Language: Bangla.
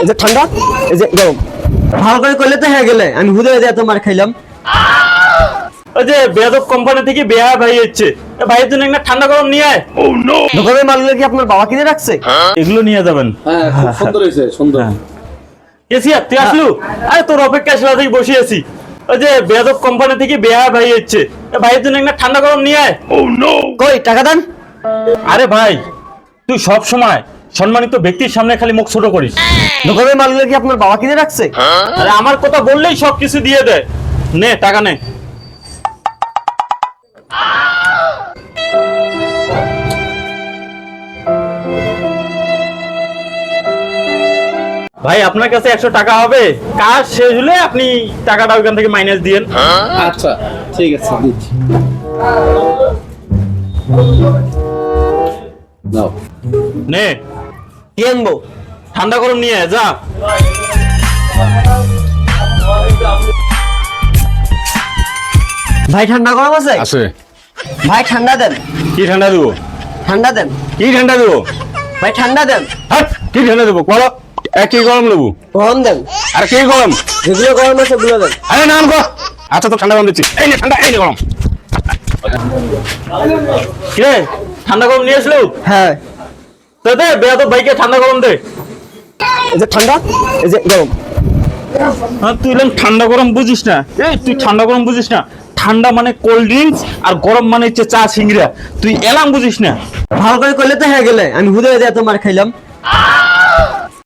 এই যে ঠান্ডা এই যে গরম। ভালো করে করলে তো হয়ে গেলে। আমি হুদে খাইলাম। ওই যে বেয়াদব কোম্পানি থেকে বেহা ভাই হচ্ছে ভাইয়ের জন্য একটা ঠান্ডা গরম নিয়ে আয়। দোকানের মালগুলো কি আপনার বাবা কিনে রাখছে? এগুলো নিয়ে যাবেন। হ্যাঁ খুব সুন্দর হয়েছে সুন্দর। এসিয়া তুই আসলু? আরে তোর অপেক্ষা সাথেই বসে আছি। ওই যে বেয়াদব কোম্পানি থেকে বেহা ভাই হচ্ছে ভাইয়ের জন্য একটা ঠান্ডা গরম নিয়ে আয়। কই টাকা দেন? আরে ভাই তুই সব সময় সম্মানিত ব্যক্তির সামনে খালি মুখ ছোট করিস। দোকানের মালগুলো কি আপনার বাবা কিনে রাখছে? আরে আমার কথা বললেই সব কিছু দিয়ে দেয়। নে টাকা নে। ভাই আপনার কাছে একশো টাকা হবে। কাজ শেষ হলে আপনি টাকাটা ওইখান থেকে মাইনাস দিয়েন আচ্ছা ঠিক আছে দিচ্ছি। নাও নে। কি আনব? ঠান্ডা গরম নিয়ে যা। ভাই ঠান্ডা গরম আছে? আছে। ভাই ঠান্ডা দেন। কি ঠান্ডা দেবো? ঠান্ডা দেন। কি ঠান্ডা দেবো? ভাই ঠান্ডা দেন। হাট, কি ঠান্ডা দেবো? বলো। এক কি গরম নেব। গরম দেন। আর কি গরম? যেগুলো গরম আছে ওগুলো দেন। আরে না আনব। আচ্ছা তো ঠান্ডা গরম দিচ্ছি। এই নে ঠান্ডা এই নে গরম। কিরে ঠান্ডা গরম নিয়ে আসলো? হ্যাঁ। তো দে বেয়া তো ভাইকে ঠান্ডা গরম দে। এই যে ঠান্ডা এই যে গরম। হ্যাঁ, তুই এরকম ঠান্ডা গরম বুঝিস না। এই তুই ঠান্ডা গরম বুঝিস না। ঠান্ডা মানে কোল্ড ড্রিঙ্কস আর গরম মানে হচ্ছে চা সিংড়া তুই এলাম বুঝিস না। ভালো করে করলে তো হ্যাঁ গেলে। আমি হুদে তো তোমার খাইলাম।